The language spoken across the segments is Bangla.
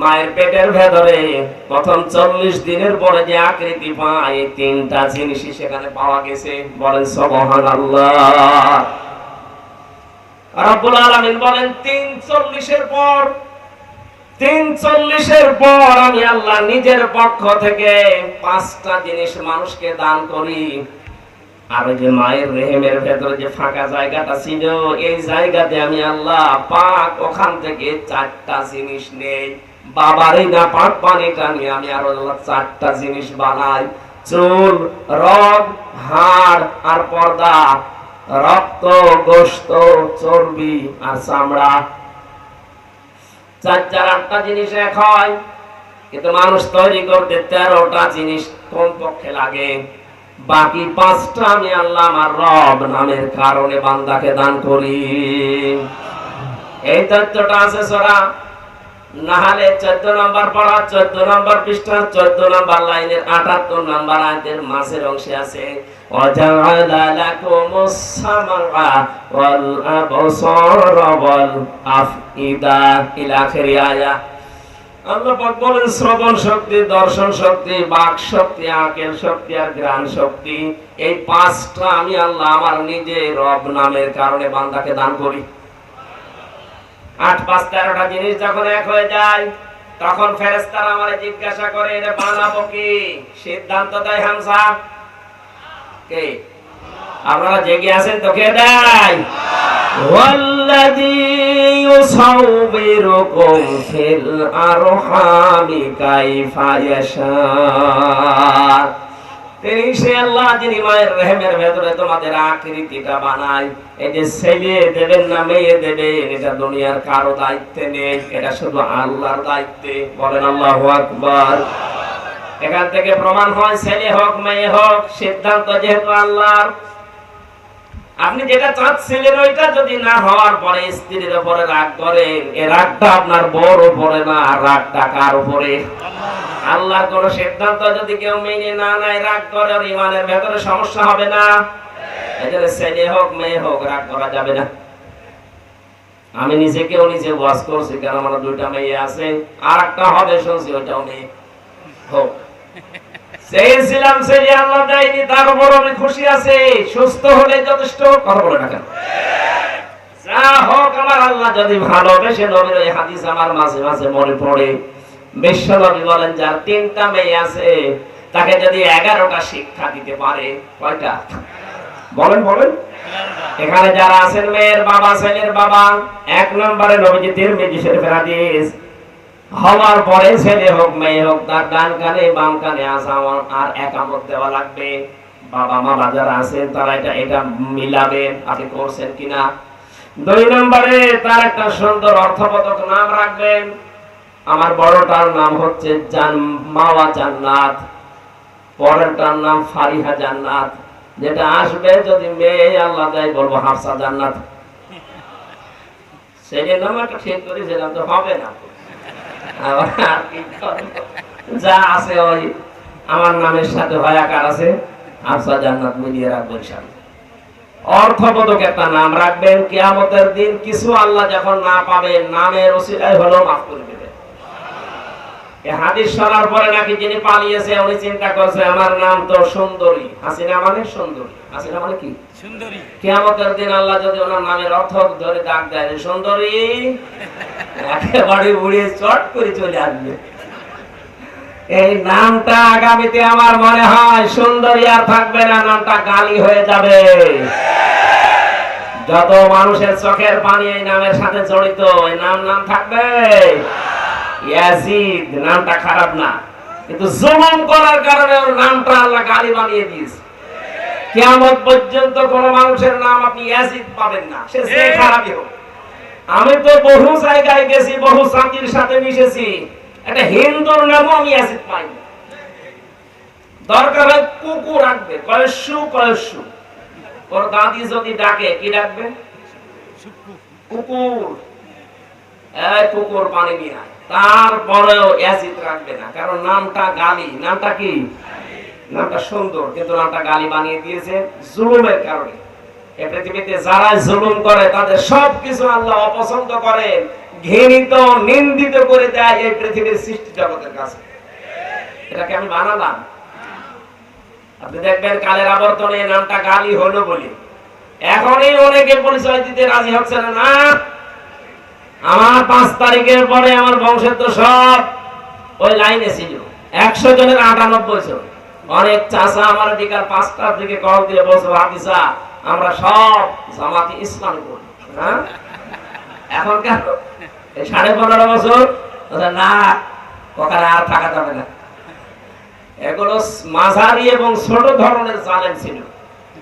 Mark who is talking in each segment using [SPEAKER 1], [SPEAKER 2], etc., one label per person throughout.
[SPEAKER 1] মায়ের পেটের ভেতরে প্রথম চল্লিশ দিনের পরে যে আকৃতি পায়, তিনটা জিনিসই সেখানে পাওয়া গেছে। বলেন সবহান পাঁচটা জিনিস দান করি। আর যে মায়ের ভেতরে যে ফাঁকা জায়গাটা ছিল, এই জায়গাতে আমি আল্লাহ পাক ওখান থেকে চারটা জিনিস নেই। বাবার এই না পাক পানিটা নিয়ে আমি আরও আল্লাহ চারটা জিনিস বানাই। চুল রগ হাড় আর পর্দা, রক্ত গোস্ত চর্বি আর চামড়া। চার চার আটটা জিনিস এক হয়, কিন্তু মানুষ তৈরি করতে তেরোটা জিনিস কমপক্ষে লাগে? বাকি পাঁচটা আমি আল্লাহ আমার রব নামের কারণে বান্দাকে দান করি। এই তথ্যটা আছে সোরা। নাহলে চোদ্দ নম্বর পড়া, চোদ্দ নম্বর পৃষ্ঠা, চোদ্দ নম্বর লাইনের আটাত্তর নম্বর মাসের অংশে আছে শ্রবণ শক্তি, দর্শন শক্তি, বাক শক্তি, আকেল শক্তি আর গ্রাম শক্তি, এই পাঁচটা আমি আল্লাহ আমার নিজে রব নামের কারণে বান্দাকে দান করি। আট পাঁচ তেরোটা জিনিস যখন এক হয়ে যায় তখন ফেরেস্তারা আমার জিজ্ঞাসা করে এটা বানাবো কি সিদ্ধান্ত দেয় হামসা কে আপনারা জেগে আছেন তো কে দেয় والذي يصوركم في الأرحام كيف يشاء তিনি সে আল্লাহ যিনি মায়ের ভেতরে তোমাদের আকৃতিটা বানায়। এই যে ছেলে দেবেন না মেয়ে এটা দুনিয়ার কারও দায়িত্বে নেই, এটা শুধু আল্লাহর দায়িত্বে। বলেন আল্লাহ আকবার। এখান থেকে প্রমাণ হয়, ছেলে হোক, মেয়ে হোক, সিদ্ধান্ত যেহেতু আল্লাহর। আপনি যেটা চাচ্ছিলেন ওইটা যদি না হওয়ার পরে স্ত্রীর উপরে রাগ করেন, এ রাগটা আপনার বড় উপরে না রাগটা কার উপরে? আল্লাহর কোন সিদ্ধান্ত যদি কেউ মেনে না নেয়, রাগ করে ওর ইমানের ভেতরে সমস্যা হবে না। এজন্য ছেলে হোক, মেয়ে হোক, রাগ করা যাবে না। আমি নিজেকেও নিজে ওয়াজ করছি কারণ আমার দুইটা মেয়ে আছে? আর একটা হবে শুনছি, ওইটাও মেয়ে হোক। চেয়েছিলাম ছেলে আল্লাহ দেয়নি, তার উপর আমি খুশি আছি, সুস্থ হলে যথেষ্ট, কথা বলে না কেন? যা হোক, আমার আল্লাহ যদি ভালোবেসে নবীর ওই হাদিস আমার মাঝে মাঝে মনে পড়ে। বিশ্ব নবী বলেন, যার তিনটা মেয়ে আছে, তাকে যদি এগারোটা শিক্ষা দিতে পারে, কয়টা? বলেন বলেন। এখানে যারা আছেন, মেয়ের বাবা, ছেলের বাবা, এক নম্বরে নবীজি তিরমিজি শরীফের হাদিস। হওয়ার পরে ছেলে হোক, মেয়ে হোক, তার ডান কানে, বাম কানে আসামন আর একামত দেওয়া লাগবে। বাবা মা যারা আছেন, তারা এটা এটা মিলাবেন আপনি করছেন কিনা? দুই নম্বরে তার একটা সুন্দর অর্থবোধক নাম রাখবেন। আমার বড়টার নাম হচ্ছে মাওয়া জান্নাত। পরেরটার নাম ফারিহা জান্নাত। যেটা আসবে যদি মেয়ে আল্লাহ দেয় বলব হাফসা জান্নাত। সেই একটা ঠিক করেছিলাম তো হবে না। করব? যা আছে ওই আমার নামের সাথে ভয়াকার আছে, হাফসা জান্নাত মিলিয়ে রাখবেন সামনে অর্থবোধক একটা নাম রাখবেন। কিয়ামতের দিন কিছু আল্লাহ যখন না পাবে, নামের ওসিলায় হলেও মাফ করে দেবেন এই হাদিস শোনার পরে নাকি যিনি পালিয়েছে উনি চিন্তা করছে আমার নাম তো সুন্দরী। হাসিনা মানে সুন্দরী। হাসিনা মানে কি?
[SPEAKER 2] সুন্দরী।
[SPEAKER 1] কিয়ামতের দিন আল্লাহ যদি ওনার ধরে ডাক দেয় সুন্দরী? একেবারে উড়িয়ে চট করে চলে আসবে। এই নামটা আগামীতে আমার মনে হয় সুন্দরী আর থাকবে না নামটা গালি হয়ে যাবে। যত মানুষের চোখের পানি এই নামের সাথে জড়িত এই নাম নাম থাকবে। ইয়াজিদ, নামটা খারাপ না। কিন্তু জুলুম করার কারণে ওর নামটা আল্লাহ গালি বানিয়ে দিয়েছে। কিয়ামত পর্যন্ত কোন মানুষের নাম আপনি ইয়াজিদ পাবেন না। সে যে খারাপই হোক। আমি তো বহু জায়গায় গেছি, বহু জাতির সাথে মিশেছি। একটা হিন্দুর নামও আমি ইয়াজিদ পাই। দরকার হয় কুকুর রাখবে কয়েসু কয়েসু ওর দাদি যদি ডাকে, কি ডাকবে? কুকুর। এই কুকুর পানি নিয়ে আয়। তারপরেও অ্যাসিড রাখবে না। কারণ নামটা গালি। নামটা কি? নামটা সুন্দর, কিন্তু নামটা গালি বানিয়ে দিয়েছে জুলুমের কারণে। এ পৃথিবীতে যারা জুলুম করে, তাদের সব কিছু আল্লাহ অপছন্দ ঘৃণিত, নিন্দিত করে দেয় এই পৃথিবীর সৃষ্টি জগতের কাছে। এটাকে আমি বানালাম। আপনি দেখবেন কালের আবর্তনে নামটা গালি হলো বলে। এখনই অনেকে পরিচয় দিতে রাজি হচ্ছে না আমার পাঁচ তারিখের পরে আমার বংশের তো সব ওই লাইনে ছিল। একশো জনের আটানব্বই জন। অনেক চাষা আমার বিকাল পাঁচটার দিকে কল দিয়ে বলছে হাদিসা আমরা সব জামাতি ইসলাম করি। হ্যাঁ? এখন কেন? এই সাড়ে পনেরো বছর? না ওখানে আর থাকা যাবে না। এগুলো মাঝারি এবং ছোট ধরনের জালেম ছিল।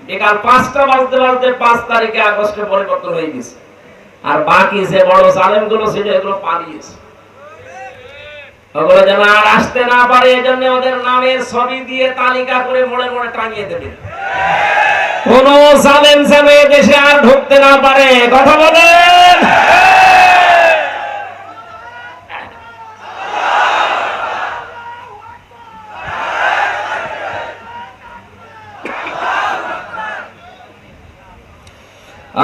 [SPEAKER 1] বিকাল পাঁচটা বাজতে বাজতে পাঁচ তারিখে আগস্টে পরিবর্তন হয়ে গেছে। আর বাকি যে বড় জালেমগুলো ছিল, এগুলো পালিয়েছে। ওগুলো যেন আর আসতে না পারে, এজন্য ওদের নামের ছবি দিয়ে তালিকা করে টাঙিয়ে কোন জালেম যেন দেশে আর ঢুকতে না পারে। কথা বলেন।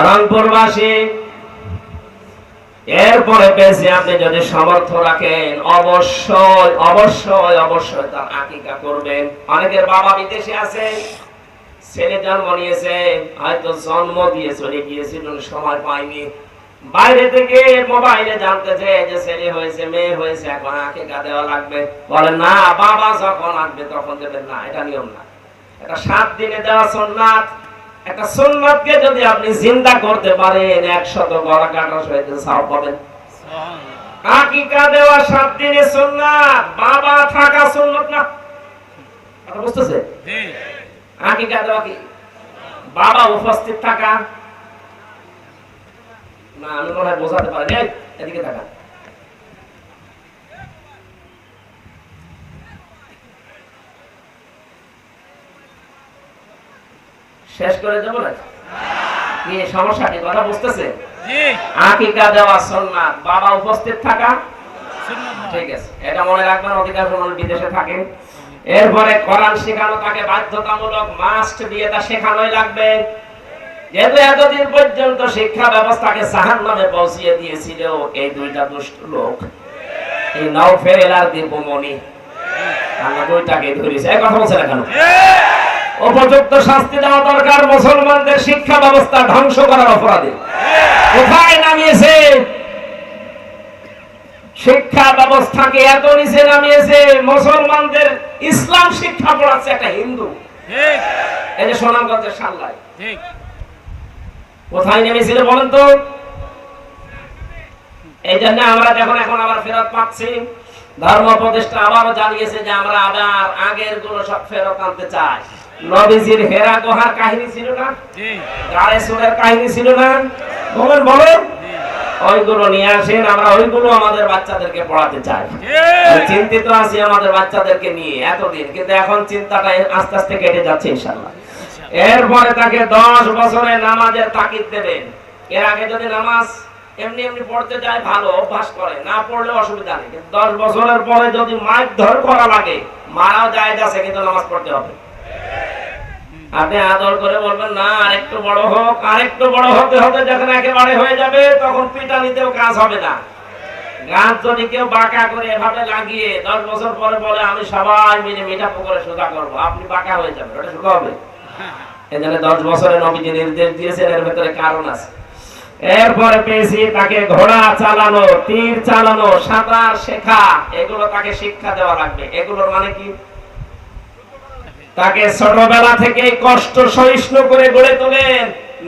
[SPEAKER 1] রংপুরবাসী এরপরে পেয়েছি আপনি যদি রাখেন, অবশ্যই অবশ্যই অবশ্যই তার আকিকা করবেন। অনেকের বাবা বিদেশে আছে, ছেলে জন্ম নিয়েছে, হয়তো জন্ম দিয়ে চলে গিয়েছিল সময় বাইরে থেকে মোবাইলে যে ছেলে হয়েছে, মেয়ে হয়েছে, এখন লাগবে। বলে, না, বাবা যখন তখন দেবেন না, এটা নিয়ম না। এটা সাত দিনে দেওয়া সোননাথ একটা সুন্নাতকে যদি আপনি চিন্তা করতে পারেন, একশত গড়া কাটা পাবেন। আকিকা দেওয়া সাত দিনে সুন্নাত বাবা থাকা সুন্নাত না। কথা বুঝতেছে? আকিকা দেওয়া কি? বাবা উপস্থিত থাকা। না আমি মনে হয় বোঝাতে পারি এদিকে থাকা শেষ করে দেবো না? কি সমস্যা কি? কথা বুঝতেছে? আকিকা দেওয়া সুন্নাত। বাবা উপস্থিত থাকা? ঠিক আছে। এটা মনে রাখবেন অধিকাংশ মানুষ বিদেশে থাকে। এরপরে কোরআন শেখানো তাকে বাধ্যতামূলক মাস্ট দিয়ে তা শেখানোই লাগবে। যেহেতু এতদিন পর্যন্ত শিক্ষা ব্যবস্থাকে জাহান নামে পৌঁছিয়ে দিয়েছিল এই দুইটা দুষ্ট লোক এই নওফেল আর দীপমণি আমরা দুইটাকে ধরেছি। এই কথা বলছে কেন? উপযুক্ত শাস্তি দেওয়া দরকার। মুসলমানদের শিক্ষা ব্যবস্থা ধ্বংস করার অপরাধে। কোথায় নামিয়েছে? শিক্ষা ব্যবস্থাকে এত নিচে নামিয়েছে মুসলমানদের ইসলাম শিক্ষা পড়াচ্ছে একটা হিন্দু। এই যে সোনামগঞ্জের সাল্লায়। কোথায় নেমেছিল বলেন তো? এই জন্য আমরা যখন এখন আবার ফেরত পাচ্ছি ধর্ম প্রতিষ্ঠা আবারও জানিয়েছে যে আমরা আবার আগেরগুলো সব ফেরত আনতে চাই। নবীজির হেরা গুহার কাহিনী ছিল না? গাড়ে সুরের কাহিনী ছিল না? বলেন বলেন। ওইগুলো নিয়ে আসেন আমরা ওইগুলো আমাদের বাচ্চাদেরকে পড়াতে চাই। চিন্তিত আছি আমাদের বাচ্চাদেরকে নিয়ে এতদিন কিন্তু এখন চিন্তাটা আস্তে আস্তে কেটে যাচ্ছে ইনশাল্লাহ এরপরে তাকে দশ বছরে নামাজের তাকিদ দেবেন। এর আগে যদি নামাজ এমনি এমনি পড়তে যায় ভালো অভ্যাস করে। না পড়লে অসুবিধা নেই। কিন্তু দশ বছরের পরে যদি মাইক ধর করা লাগে মারাও যায় যাচ্ছে কিন্তু নামাজ পড়তে হবে। আপনি আদর করে বলবেন, না, আরেকটু বড় হোক, আরেকটু বড় হতে হতে যখন একেবারে হয়ে যাবে, তখন পিটানিতেও কাজ হবে না। গাছ যদি কেউ বাঁকা করে এভাবে লাগিয়ে দশ বছর পরে বলে, আমি সবাই মিলে মিঠা পুকুরে সোজা করব। আপনি বাঁকা হয়ে যাবেন, ওটা সোজা হবে। জন্য দশ বছরে নবীজি নির্দেশ দিয়েছেন, এর ভেতরে কারণ আছে। এরপরে পেয়েছি তাকে ঘোড়া চালানো, তীর চালানো, সাঁতার শেখা, এগুলো তাকে শিক্ষা দেওয়া লাগবে। এগুলোর মানে কি? তাকে ছোটবেলা থেকে কষ্ট সহিষ্ণু করে গড়ে তোলেন।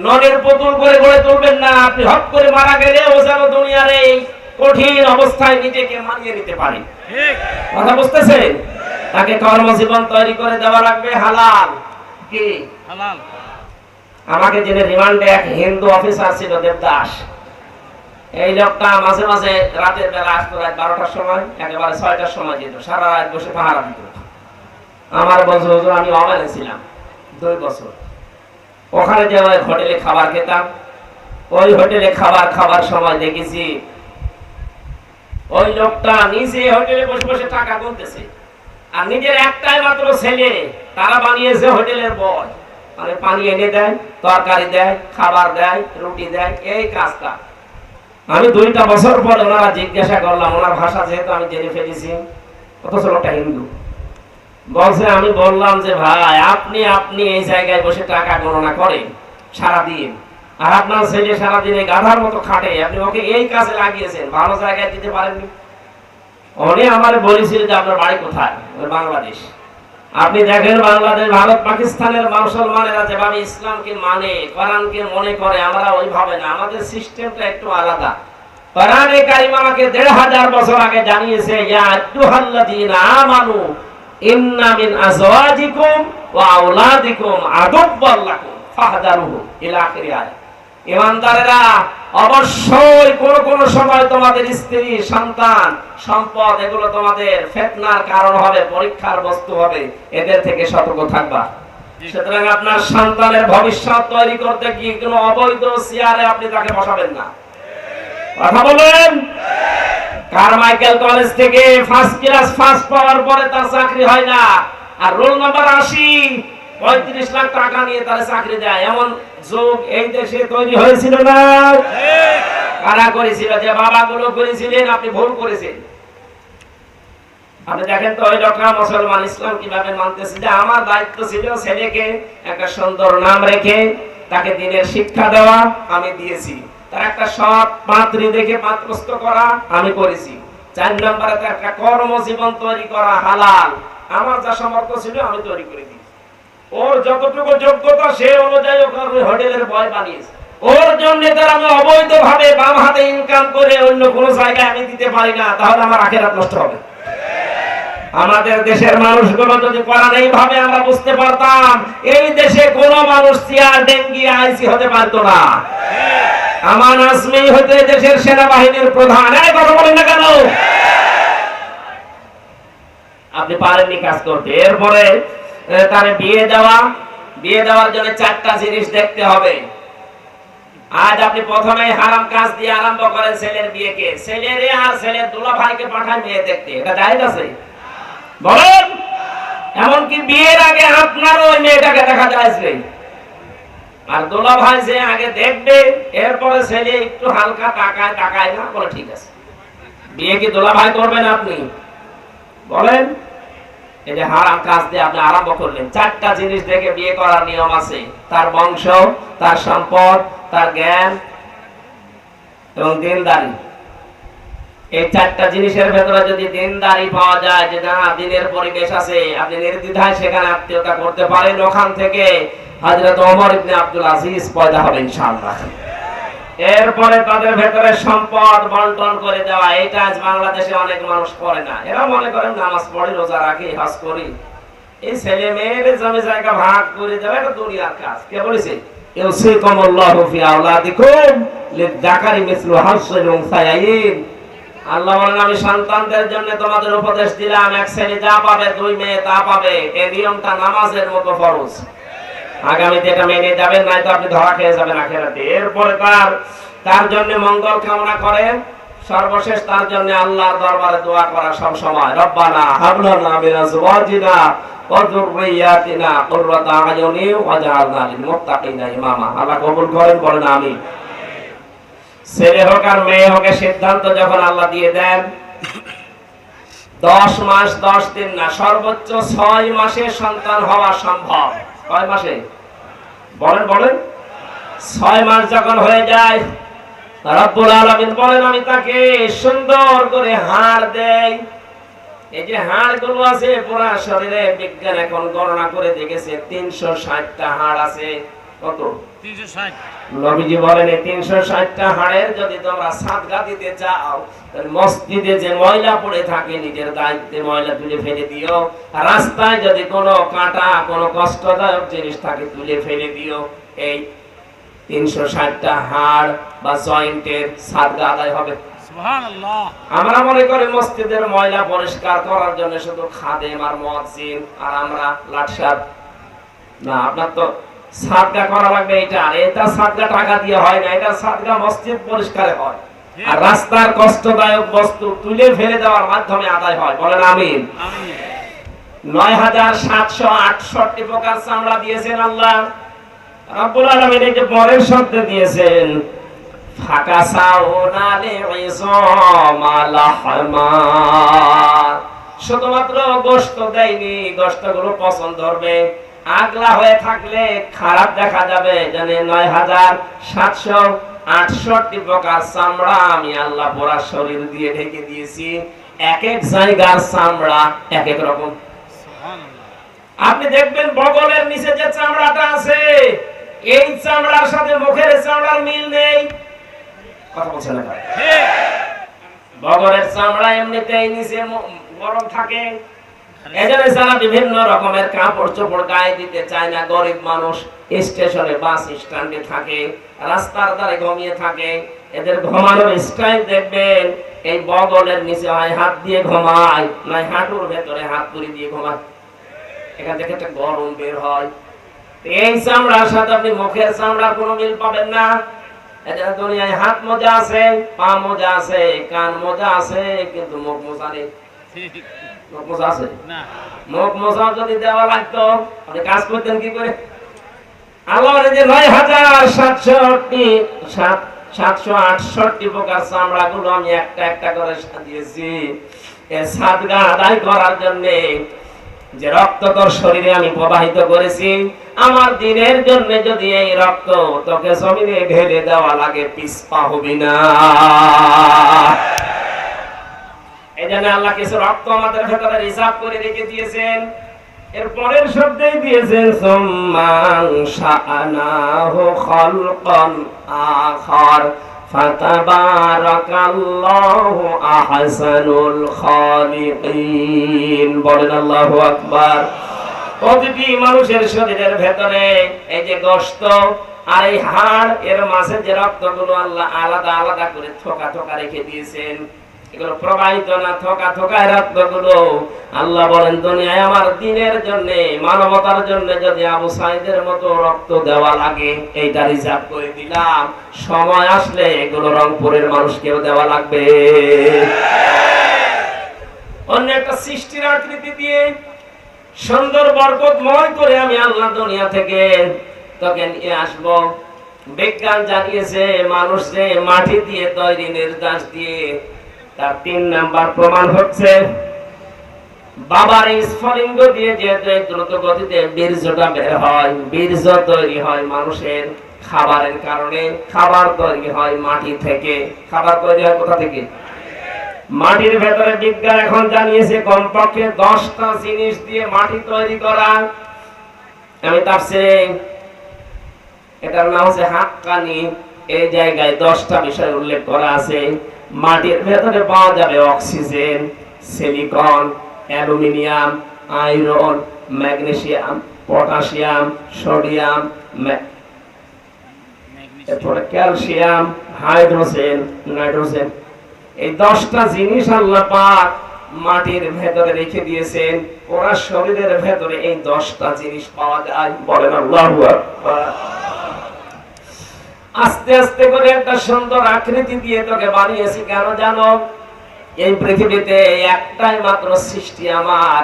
[SPEAKER 1] ননের পুতুল করে গড়ে তুলবেন না আপনি হট করে মারা গেলে ও যেন দুনিয়ার এই কঠিন অবস্থায় নিজেকে মানিয়ে নিতে পারে। কথা বুঝতেছেন? তাকে কর্মজীবন তৈরি করে দেওয়া লাগবে হালাল। কি? হালাল। আমাকে যিনি রিমান্ডে এক হিন্দু অফিসার ছিল দেবদাস। এই লোকটা মাঝে মাঝে রাতের বেলা আসতো রাত বারোটার সময় একেবারে ছয়টার সময় যেত সারা রাত বসে পাহারা দিত। আমার বছর হুজুর, আমি অমেনে ছিলাম দুই বছর। ওখানে যে ওই হোটেলে খাবার খেতাম, ওই হোটেলে খাবার খাবার সময় দেখেছি, ওই লোকটা নিজে হোটেলে বসে বসে টাকা গুনতেছে আর নিজের একটাই মাত্র ছেলে, তারা বানিয়েছে হোটেলের বয় মানে পানি এনে দেয়, তরকারি দেয়, খাবার দেয়, রুটি দেয়, এই কাজটা। আমি দুইটা বছর পর ওনারা জিজ্ঞাসা করলাম, ওনার ভাষা যেহেতু আমি জেনে ফেলেছি, অথচ লোকটা হিন্দু। বলছে আমি বললাম যে, ভাই, আপনি আপনি এই জায়গায় বসে টাকা গণনা করেন সারাদিন। আর আপনার ছেলে সারাদিন গাধার মতো খাটে। আপনি ওকে এই কাজে লাগিয়েছেন, ভালো জায়গায় দিতে পারেননি? উনি আমার বলেছিল যে, আপনার বাড়ি কোথায়? বাংলাদেশ। আপনি দেখেন বাংলাদেশ, ভারত, পাকিস্তানের মুসলমানেরা যেভাবে ইসলামকে মানে কোরআনকে মনে করে, আমরা ওইভাবে না। আমাদের সিস্টেমটা একটু আলাদা। কোরআনে কারিম আমাকে দেড় হাজার বছর আগে জানিয়েছে, ইয়া আইয়ুহাল্লাযীনা আমানু ইন্না মিন আজওয়াজিকুম ওয়া আওলাদিকুম ফাহদারুহু ইলা আখির আয়াত। ইমানদারেরা অবশ্যই কোন কোন সময় তোমাদের স্ত্রী সন্তান সম্পদ এগুলো তোমাদের ফেতনার কারণ হবে পরীক্ষার বস্তু হবে এদের থেকে সতর্ক থাকবা। সুতরাং আপনার সন্তানের ভবিষ্যৎ তৈরি করতে গিয়ে কোনো অবৈধ চেয়ারে আপনি তাকে বসাবেন না। কথা বলেন কারমাইকেল কলেজ থেকে ফার্স্ট ক্লাস ফার্স্ট পাওয়ার পরে তার চাকরি হয় না। আর রোল নাম্বার আশি, পঁয়ত্রিশ লাখ টাকা নিয়ে তার চাকরি দেয়। এমন যুগ এই দেশে তৈরি হয়েছিল না? কারা করেছিল? যে করেছিলেন, আপনি ভুল করেছেন। আপনি দেখেন তো, ওই মুসলমান ইসলাম কীভাবে মানতেছে যে আমার দায়িত্ব ছিল ছেলেকে একটা সুন্দর নাম রেখে তাকে দিনের শিক্ষা দেওয়া, আমি দিয়েছি। তার একটা সৎ পাত্রী দেখে পাত্রস্থ করা আমি করেছি। চার নম্বরে তার একটা কর্মজীবন তৈরি করা হালাল। আমার যা সামর্থ্য ছিল আমি তৈরি করে দিয়েছি। ওর যতটুকু যোগ্যতা, সে অনুযায়ী আমি হোটেলের বয় বানিয়েছি। ওর জন্য তার আমি অবৈধ ভাবে বাম হাতে ইনকাম করে অন্য কোনো জায়গায় আমি দিতে পারি না, তাহলে আমার আখেরাত নষ্ট হবে। আমাদের দেশের মানুষগুলো যদি কোরআন এইভাবে আমরা বুঝতে পারতাম, এই দেশে কোন মানুষ চেয়ার, ডেঙ্গি, আইসি হতে পারতো না। আমার আজমি হতে দেশের সেনাবাহিনীর প্রধান। এই কথা বলেন না কেন? আপনি পারেননি কাজ করতে। এরপরে তার বিয়ে দেওয়া, বিয়ে দেওয়ার জন্য চারটা জিনিস দেখতে হবে। আজ আপনি প্রথমে হারাম কাজ দিয়ে আরম্ভ করেন ছেলের বিয়েকে। ছেলেরে আর ছেলের দুলা ভাইকে পাঠায় মেয়ে দেখতে। এটা জায়েজ আছে? বলেন! এমনকি বিয়ের আগে আপনার ওই মেয়েটাকে দেখা যায় আর দোলা ভাই যে আগে দেখবে, এরপরে ছেলে একটু হালকা টাকায় টাকায় না, বলে ঠিক আছে। বিয়ে কি দোলা ভাই করবেন আপনি? বলেন। হারাম কাজ দিয়ে আপনি আরম্ভ করলেন। চারটা জিনিস দেখে বিয়ে করার নিয়ম আছে। তার বংশ, তার সম্পদ, তার জ্ঞান এবং দিনদারি। এই চারটা জিনিসের ভেতরে যদি দিনদারি পাওয়া যায়, যে না, দিনের পরিবেশ আছে, আপনি নির্দ্বিধায় সেখানে আত্মীয়তা করতে পারেন ওখান থেকে। হযরত ওমর ইবনে আব্দুল আজিজ পয়দা হবে ইনশাআল্লাহ। এরপরে তাদের ভেতরে সম্পদ বন্টন করে দেওয়া বাংলাদেশে অনেক মানুষ করে না। এরা মনে করেন নামাজ পড়ি, রোজা রাখি করি। এই ছেলে মেয়ের জমি জায়গা ভাগ করে দেওয়া, এটা দুনিয়ার কাজ। কে বলেছে? ফি আওলাদিকুম মিসলু আল্লাহ বলেন, আমি সন্তানদের জন্য তোমাদের উপদেশ দিলাম, এক ছেলে যা পাবে, দুই মেয়ে তা পাবে। এই নিয়মটা নামাজের মতো ফরজ। আগামীতে এটা মেনে যাবেন নাই তো আপনি ধরা খেয়ে যাবেন আখেরাতে। এরপরে তার তার জন্য মঙ্গল কামনা করেন সর্বশেষ তার জন্য আল্লাহর দরবারে দোয়া করা সব সময়। রব্বানা হাবলানা মিন আজওয়াজিনা ওয়া যুররিয়াতিনা কুররাতা আয়ুনি ওয়াজআলনা লিল মুত্তাকিনা ইমামা। আল্লাহ কবুল করেন, বলেন আমিন। ছেলে হোক আর মেয়ে হোক সিদ্ধান্ত যখন আল্লাহ দিয়ে দেন, দশ মাস দশ দিন না, সর্বোচ্চ ছয় মাসে সন্তান হওয়া সম্ভব। কয় মাসে? বলেন বলেন। ছয় মাস যখন হয়ে যায় রব্বুল আলমিন বলেন, আমি তাকে সুন্দর করে হাড় দেই। এই যে হাড়গুলো আছে, পুরা শরীরে বিজ্ঞান এখন গণনা করে দেখেছে, তিনশো ষাটটা হাড় আছে। কত?
[SPEAKER 2] তিনশো ষাট।
[SPEAKER 1] নবীজি বলেন এই তিনশো ষাটটা হাড়ের যদি তোমরা সাদগা দিতে চাও মসজিদে যে ময়লা পড়ে থাকে নিজের দায়িত্বে ময়লা তুলে ফেলে দিও। রাস্তায় যদি কোনো কাঁটা কোনো কষ্টদায়ক জিনিস থাকে তুলে ফেলে দিও। এই তিনশো ষাটটা হাড় বা জয়েন্টের সাদগা আদায় হবে। আমরা মনে করি মসজিদের ময়লা পরিষ্কার করার জন্য শুধু খাদেম আর মসজিদ আর আমরা লাটসার না আপনার তো সাদগা করা লাগবে এটা। আর এটা সাদগা টাকা দিয়ে হয় না এটা সাদগা মসজিদ পরিষ্কারে হয়। আর রাস্তার কষ্টদায়ক বস্তু তুলে ফেলে দেওয়ার মাধ্যমে আদায় হয়। বলেন আমিন।
[SPEAKER 2] আমি
[SPEAKER 1] নয় হাজার সাতশো আটষট্টি প্রকার চামড়া দিয়েছেন আল্লাহ। রাব্বুল আলামিন এই যে পরের শব্দ দিয়েছেন ফাকাসাউনা লিইসামা লাহমা শুধুমাত্র গোশত দেয়নি গোশতগুলো পছন্দ হবে। আগলা হয়ে থাকলে খারাপ দেখা যাবে। জানে নয় হাজার সাতশো আটষট্টি প্রকার চামড়া আমি আল্লাহ পোড়া শরীর দিয়ে ঢেকে দিয়েছি। এক এক জায়গার চামড়া এক এক রকম। আপনি দেখবেন বগলের নিচে যে চামড়াটা আছে এই চামড়ার সাথে মুখের চামড়ার মিল নেই। কথা বলছেন বগলের চামড়া এমনিতেই নিচে গরম থাকে। বিভিন্ন রকমের কাপড় চোপড় গায়ে দিতে চায় না, গরিব মানুষ স্টেশনে বাস স্ট্যান্ডে থাকে, রাস্তার ঘুমিয়ে থাকে, এদের ঘুমানোর স্টাইল দেখবেন, এই বগলের নিচে হয় হাত দিয়ে ঘুমায়, নয় হাঁটুর ভেতরে হাত দিয়ে ঘুমায়। এখান থেকে একটা গরম বের হয়। এই চামড়ার সাথে আপনি মুখের চামড়ার কোনো মিল পাবেন না। দুনিয়ায় হাত মোজা আছে, পা মোজা আছে, কান মোজা আছে, কিন্তু মুখ মোজা নেই। মোজা আছে?
[SPEAKER 2] না।
[SPEAKER 1] মুখ মোজা যদি দেওয়া লাগতো আপনি কাজ করতেন কি করে? আল্লাহ বলে যে নয় হাজার সাতষট্টি সাত সাতশো আটষট্টি প্রকার চামড়া গুলো আমি একটা একটা করে সাজিয়েছি। সাদগা আদায় করার জন্য যে রক্ত তোর শরীরে আমি প্রবাহিত করেছি আমার দিনের জন্য যদি এই রক্ত তোকে জমিনে ঢেলে দেওয়া লাগে পিসপা হবি না। জন্য আল্লাহ কিছু রক্ত আমাদের ভেতরে রিজার্ভ করে রেখে দিয়েছেন। এর পরের শব্দেই দিয়েছেন, সুম্মান প্রতিটি মানুষের শরীরের ভেতরে এই যে গোশত আর এই হাড়, এর মাঝে যে রক্তগুলো আল্লাহ আলাদা আলাদা করে থোকা থোকা রেখে দিয়েছেন। এগুলো প্রবাহিত না, থোকা আল্লাহ বলেন, দুনিয়ায় আমার দিনের জন্য, মানবতার জন্য যদি আবু সাইদের মতো রক্ত দেওয়া লাগে এইটা করে দিলাম। সময় আসলে এগুলো রংপুরের মানুষকেও দেওয়া লাগবে। অন্য একটা সৃষ্টির আকৃতি দিয়ে সুন্দর বরকতময় করে আমি আল্লাহ দুনিয়া থেকে তোকে নিয়ে আসব। বিজ্ঞান জানিয়েছে, মানুষ যে মাটি দিয়ে তৈরি নির্যাস দিয়ে তার তিন নাম্বার প্রমাণ হচ্ছে, বাবার এই স্ফলিঙ্গ দিয়ে এই দ্রুত গতিতে বীর্যটা বের হয়, বীর্য তৈরি হয় মানুষের খাবারের কারণে, খাবার তৈরি হয় মাটি থেকে। খাবার তৈরি হয় কোথা থেকে? মাটির ভেতরে বিজ্ঞান এখন জানিয়েছে, কমপক্ষে দশটা জিনিস দিয়ে মাটি তৈরি করা। আমি তার এটার নাম হচ্ছে হাক্কানি। এই জায়গায় দশটা বিষয় উল্লেখ করা আছে। মাটির ভেতরে পাওয়া যাবে oxygen, silicon, aluminium, iron, magnesium, potassium,
[SPEAKER 2] sodium
[SPEAKER 1] এরপরে ক্যালসিয়াম, হাইড্রোজেন, নাইট্রোজেন। এই দশটা জিনিস আল্লাহ পাক মাটির ভেতরে রেখে দিয়েছেন। ওরা শরীরের ভেতরে এই দশটা জিনিস পাওয়া যায়। বলেন আল্লাহু আস্তে আস্তে করে একটা সুন্দর আকৃতি দিয়ে তোকে বানিয়েছি, কেন জানো? এই পৃথিবীতে একটাই মাত্র সৃষ্টি আমার,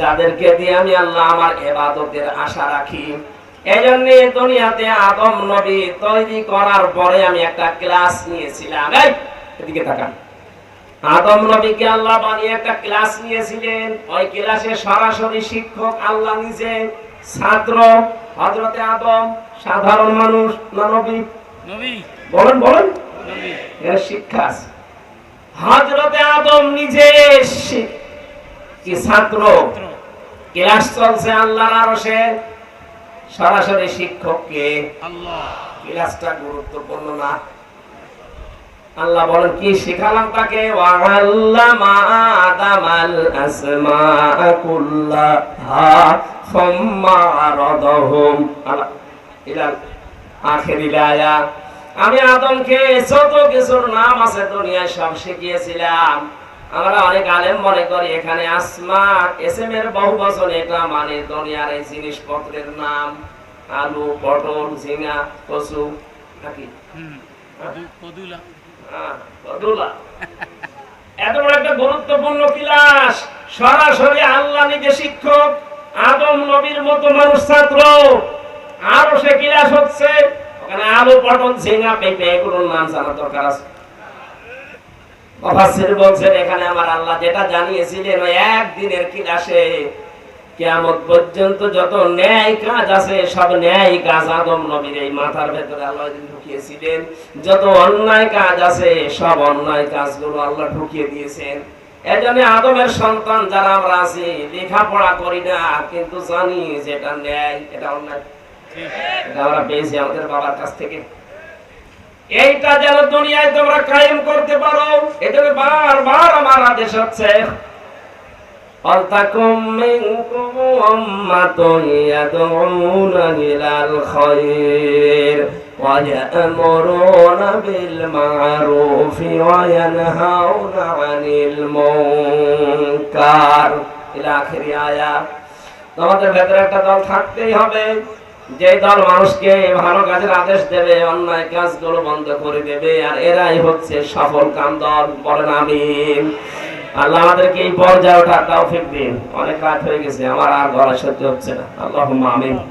[SPEAKER 1] যাদেরকে দিয়ে আমি আল্লাহ আমার এবাদতের আশা রাখি। এই জন্য দুনিয়াতে আদম নবী তৈরি করার পরে আমি একটা ক্লাস নিয়েছিলাম। এদিকে তাকান। আদম নবীকে আল্লাহ বানিয়ে একটা ক্লাস নিয়েছিলেন। ওই ক্লাসে সরাসরি শিক্ষক আল্লাহ নিজে ছাত্র হজরতে আদম সাধারণ মানুষ না নবী? বলেন বলেন। শিক্ষা আছে। হজরতে আদম নিজে কি ছাত্র? ক্লাস চলছে আল্লাহর আরশে। সরাসরি শিক্ষককে
[SPEAKER 2] আল্লাহ।
[SPEAKER 1] ক্লাসটা গুরুত্বপূর্ণ না? আল্লাহ বলেন কি শিখালাম তাকে? আদামাল কুল্লাহা সুম্মা আরাদাহুম। আমি আদমকে যত কিছুর নাম আছে দুনিয়ায় সব শিখিয়েছিলাম। আমরা অনেক আলেম মনে করি এখানে আসমা এসএম এর বহু বছর এটা মানে দুনিয়ার এই জিনিসপত্রের নাম। আলু পটল ঝিঙা কচু নাকি? এত বড় একটা গুরুত্বপূর্ণ ক্লাস। সরাসরি আল্লাহ নিজে শিক্ষক, আদম নবীর মতো মানুষ ছাত্র। আরও সে ক্লাস হচ্ছে। কারণ আলু, পটল ঝিঙ্গা পেঁপে, এগুলোর নাম জানা দরকার আছে। বলছেন, এখানে আমার আল্লাহ যেটা জানিয়েছিলেন একদিনের কিলাসে কিয়ামত পর্যন্ত যত ন্যায় কাজ আছে, সব ন্যায় কাজ আদম নবীর এই মাথার ভেতরে আল্লাহ ঢুকিয়েছিলেন। যত অন্যায় কাজ আছে, সব অন্যায় কাজগুলো আল্লাহ ঢুকিয়ে দিয়েছেন। এজন্য আদমের সন্তান যারা আমরা আছি, লেখাপড়া করি না, কিন্তু জানি যে এটা ন্যায়, এটা অন্যায়। এটা আমরা পেয়েছি আমাদের বাবার কাছ থেকে। এইটা যেন দুনিয়ায় তোমরা কায়েম করতে পারো, এজন্য বারবার আমার আদেশ হচ্ছে ولتكن منكم أمة يدعون إلى الخير ويأمرون بالمعروف وينهون عن المنكر إلى آخر آية তোমাদের ভেতরে একটা দল থাকতেই হবে যে দল মানুষকে ভালো কাজের আদেশ দেবে অন্যায় কাজগুলো বন্ধ করে দেবে আর এরাই হচ্ছে সফল কাম দল বলেন আমিন আল্লাহ আমাদেরকে এই পর্যায়ে ওঠার তাও ফিক দিন। অনেক কাজ হয়ে গেছে, আমার আর গলা সহ্য হচ্ছে না। আল্লাহ আমিন।